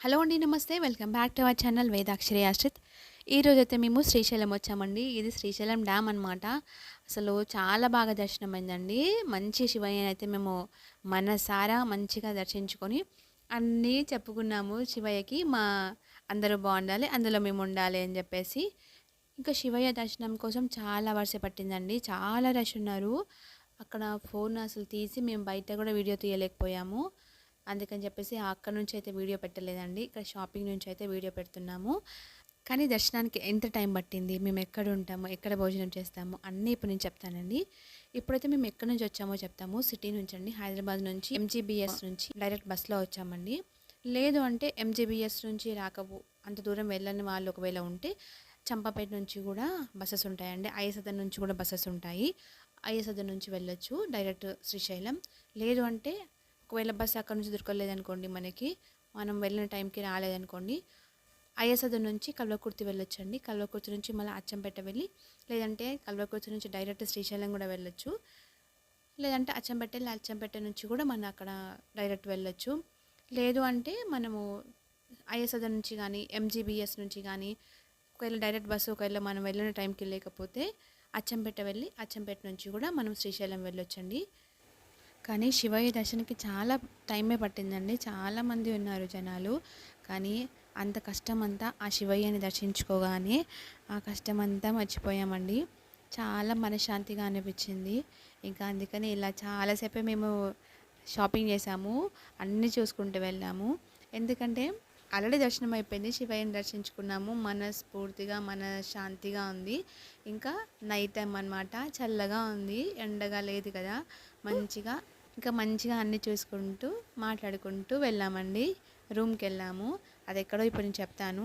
Hello అండి నమస్తే. Welcome back to our channel Vedakshari Ashrith. ఈరోజు అయితే మేము శ్రీశైలం వచ్చామండి. ఇది శ్రీశైలం డ్యామ్ అనమాట అసలు చాలా బాగా దర్శనం అయిందండి. మంచి శివయ్యని అయితే మేము మనసారా మంచిగా దర్శించుకొని అన్నీ చెప్పుకున్నాము శివయ్యకి. మా అందరూ బాగుండాలి అందులో మేము ఉండాలి అని చెప్పేసి. ఇంకా శివయ్య దర్శనం కోసం చాలా వరుస పట్టిందండి. చాలా రష్ ఉన్నారు. అక్కడ ఫోన్ అసలు తీసి మేము బయట కూడా వీడియో తీయలేకపోయాము. అందుకని చెప్పేసి అక్కడ నుంచి అయితే వీడియో పెట్టలేదండి. ఇక్కడ షాపింగ్ నుంచి అయితే వీడియో పెడుతున్నాము. కానీ దర్శనానికి ఎంత టైం పట్టింది? మేము ఎక్కడ ఉంటాము? ఎక్కడ భోజనం చేస్తాము? అన్నీ ఇప్పుడు నేను చెప్తానండి. ఇప్పుడైతే మేము ఎక్కడి నుంచి వచ్చామో చెప్తాము. సిటీ నుంచి అండి. హైదరాబాద్ నుంచి ఎంజీబీఎస్ నుంచి డైరెక్ట్ బస్లో వచ్చామండి. లేదు అంటే ఎంజీబీఎస్ నుంచి రాకపో అంత దూరం వెళ్ళని వాళ్ళు ఒకవేళ ఉంటే చంపాపేట నుంచి కూడా బస్సెస్ ఉంటాయండి. ఐఎస్ఎదన్ నుంచి కూడా బస్సెస్ ఉంటాయి. ఐఎస్ఎదన్ నుంచి వెళ్ళొచ్చు. డైరెక్ట్ శ్రీశైలం. లేదు అంటే ఒకవేళ బస్సు అక్కడ నుంచి దొరకలేదనుకోండి మనకి మనం వెళ్ళిన టైంకి రాలేదనుకోండి ఐఎస్ఎద్ నుంచి కల్వకుర్తి వెళ్ళొచ్చండి. కల్వకుర్తి నుంచి మళ్ళీ అచ్చంపేట వెళ్ళి లేదంటే కల్వకుర్తి నుంచి డైరెక్ట్ శ్రీశైలం కూడా వెళ్ళొచ్చు. లేదంటే అచ్చంపేట వెళ్ళి అచ్చంపేట నుంచి కూడా మనం అక్కడ డైరెక్ట్ వెళ్ళొచ్చు. లేదు అంటే మనము ఐఎస్ఎద్ నుంచి కానీ ఎంజీబీఎస్ నుంచి కానీ ఒకవేళ డైరెక్ట్ బస్సు ఒకవేళ మనం వెళ్ళిన టైంకి లేకపోతే అచ్చంపేట వెళ్ళి అచ్చంపేట నుంచి కూడా మనం శ్రీశైలం వెళ్ళొచ్చండి. కానీ శివయ్య దర్శనకి చాలా టైమే పట్టిందండి. చాలామంది ఉన్నారు జనాలు. కానీ అంత కష్టం అంతా ఆ శివయ్యని దర్శించుకోగానే ఆ కష్టం అంతా మర్చిపోయామండి. చాలా మనశ్శాంతిగా అనిపించింది. ఇంకా అందుకని ఇలా చాలాసేపే మేము షాపింగ్ చేసాము అన్నీ చూసుకుంటూ వెళ్ళాము. ఎందుకంటే ఆల్రెడీ దర్శనం అయిపోయింది. శివయ్యని దర్శించుకున్నాము. మనస్ఫూర్తిగా మన శాంతిగా ఉంది. ఇంకా నైట్ టైం అనమాట చల్లగా ఉంది. ఎండగా లేదు కదా. మంచిగా ఇంకా మంచిగా అన్నీ చూసుకుంటూ మాట్లాడుకుంటూ వెళ్ళామండి. రూమ్కి వెళ్ళాము. అది ఎక్కడో ఇప్పుడు నేను చెప్తాను.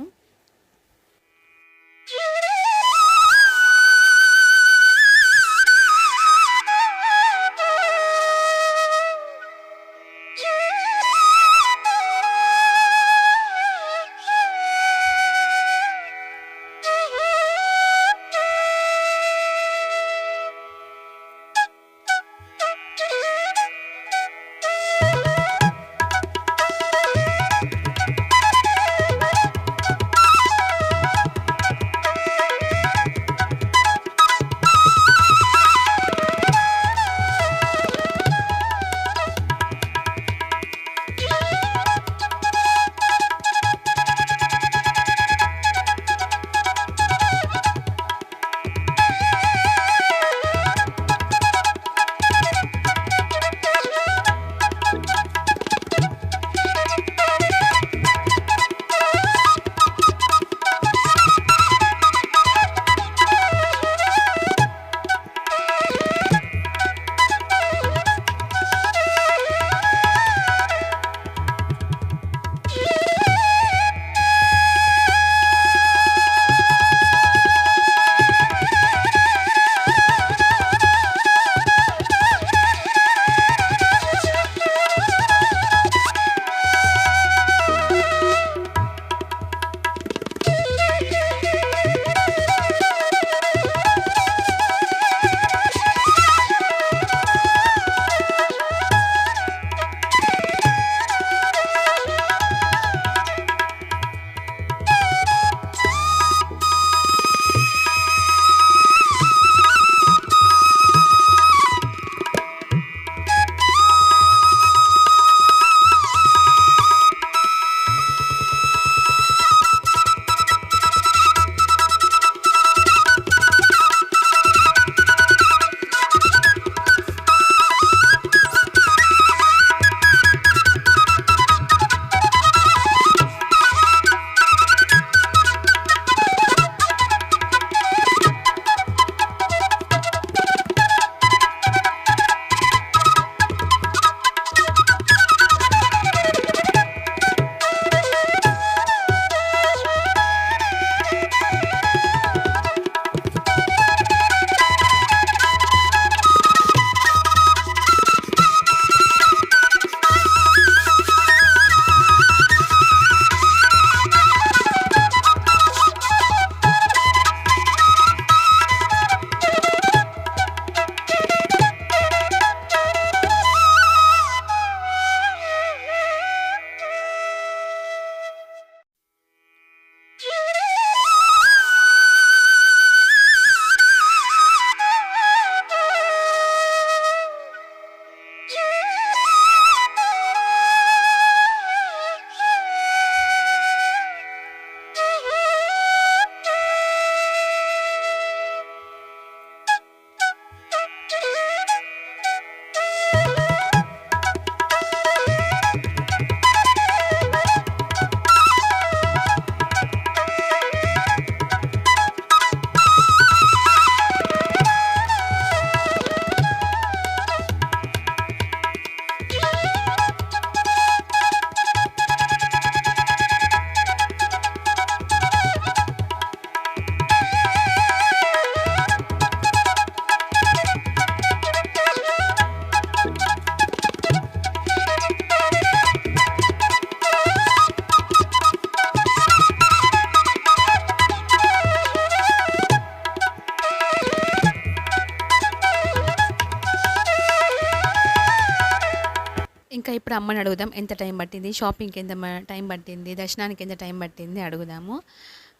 ఇంకా ఇప్పుడు అమ్మని అడుగుదాం. ఎంత టైం పట్టింది? షాపింగ్కి ఎంత టైం పట్టింది? దర్శనానికి ఎంత టైం పట్టింది? అడుగుదాము.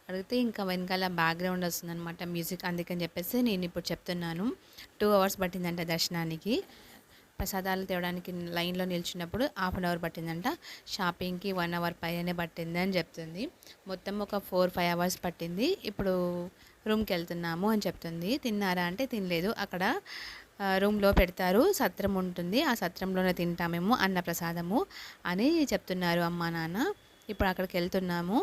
అడిగితే ఇంకా వెనకాల బ్యాక్గ్రౌండ్ వస్తుందన్నమాట మ్యూజిక్. అందుకని చెప్పేసి నేను ఇప్పుడు చెప్తున్నాను. టూ అవర్స్ పట్టిందంట దర్శనానికి. ప్రసాదాలు తేవడానికి లైన్లో నిల్చున్నప్పుడు హాఫ్ అన్ అవర్ పట్టిందంట. షాపింగ్కి వన్ అవర్ పైనే పట్టింది అని చెప్తుంది. మొత్తం ఒక ఫోర్ ఫైవ్ అవర్స్ పట్టింది. ఇప్పుడు రూమ్కి వెళ్తున్నాము అని చెప్తుంది. తిన్నారా అంటే తినలేదు. అక్కడ రూమ్లో పెడతారు. సత్రం ఉంటుంది. ఆ సత్రంలోనే తింటామేమో అన్నప్రసాదము అని చెప్తున్నారు అమ్మా నాన్న. ఇప్పుడు అక్కడికి వెళ్తున్నాము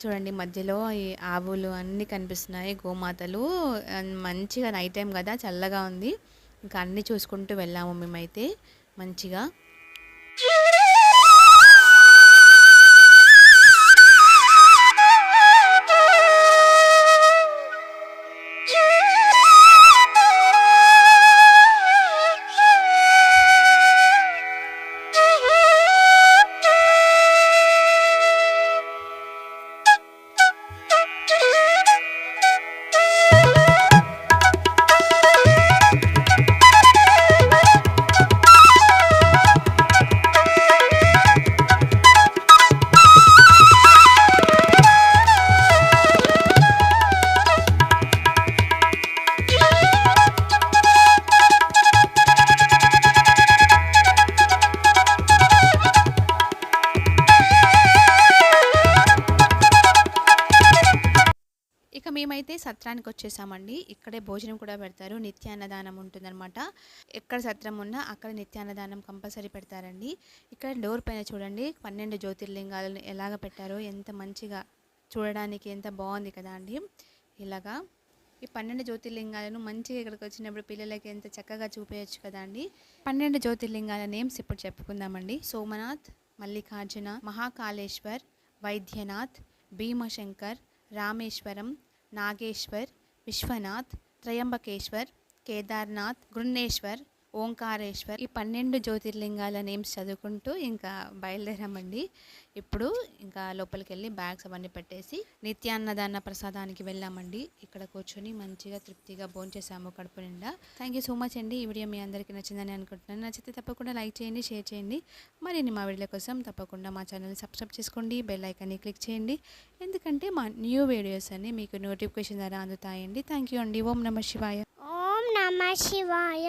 చూడండి మధ్యలో ఈ ఆవులు అన్నీ కనిపిస్తున్నాయి గోమాతలు. మంచిగా నైట్ టైం కదా చల్లగా ఉంది. ఇంకా అన్నీ చూసుకుంటూ వెళ్ళాము మేమైతే. మంచిగా. సత్రానికి వచ్చేసామండి ఇక్కడే భోజనం కూడా పెడతారు. నిత్యాన్నదానం ఉంటుందన్నమాట. ఎక్కడ సత్రం ఉన్నా అక్కడ నిత్యాన్నదానం కంపల్సరీ పెడతారండి. ఇక్కడ డోర్ పైన చూడండి. పన్నెండు జ్యోతిర్లింగాలను ఎలాగ పెట్టారో ఎంత మంచిగా చూడడానికి ఎంత బాగుంది కదా అండి. ఇలాగా. ఈ పన్నెండు జ్యోతిర్లింగాలను మంచిగా ఇక్కడికి వచ్చినప్పుడు పిల్లలకి ఎంత చక్కగా చూపేయచ్చు కదా అండి. పన్నెండు జ్యోతిర్లింగాల నేమ్స్ ఇప్పుడు చెప్పుకుందామండి. సోమనాథ్ మల్లికార్జున మహాకాళేశ్వర్ వైద్యనాథ్ భీమశంకర్ రామేశ్వరం नागेश्वर विश्वनाथ त्रयंबकेश्वर केदारनाथ गृणेश्वर ఓంకారేశ్వర్ ఈ పన్నెండు జ్యోతిర్లింగాల నేమ్స్ చదువుకుంటూ ఇంకా బయలుదేరామండి. ఇప్పుడు ఇంకా లోపలికి వెళ్ళి బ్యాగ్స్ అవన్నీ పెట్టేసి నిత్యాన్నదాన ప్రసాదానికి వెళ్ళామండి. ఇక్కడ కూర్చొని మంచిగా తృప్తిగా భోంచేసాము కడుపు నిండా. థ్యాంక్ యూ సో మచ్ అండి. ఈ వీడియో మీ అందరికీ నచ్చిందని అనుకుంటున్నాను. నచ్చితే తప్పకుండా లైక్ చేయండి షేర్ చేయండి. మరిన్ని మా వీడియోల కోసం తప్పకుండా మా ఛానల్ని సబ్స్క్రైబ్ చేసుకోండి బెల్ ఐకాన్ని క్లిక్ చేయండి. ఎందుకంటే మా న్యూ వీడియోస్ అన్ని మీకు నోటిఫికేషన్ ద్వారా అందుతాయండి. థ్యాంక్ యూ అండి. ఓం నమ శివాయ. ఓం నమ శివాయ.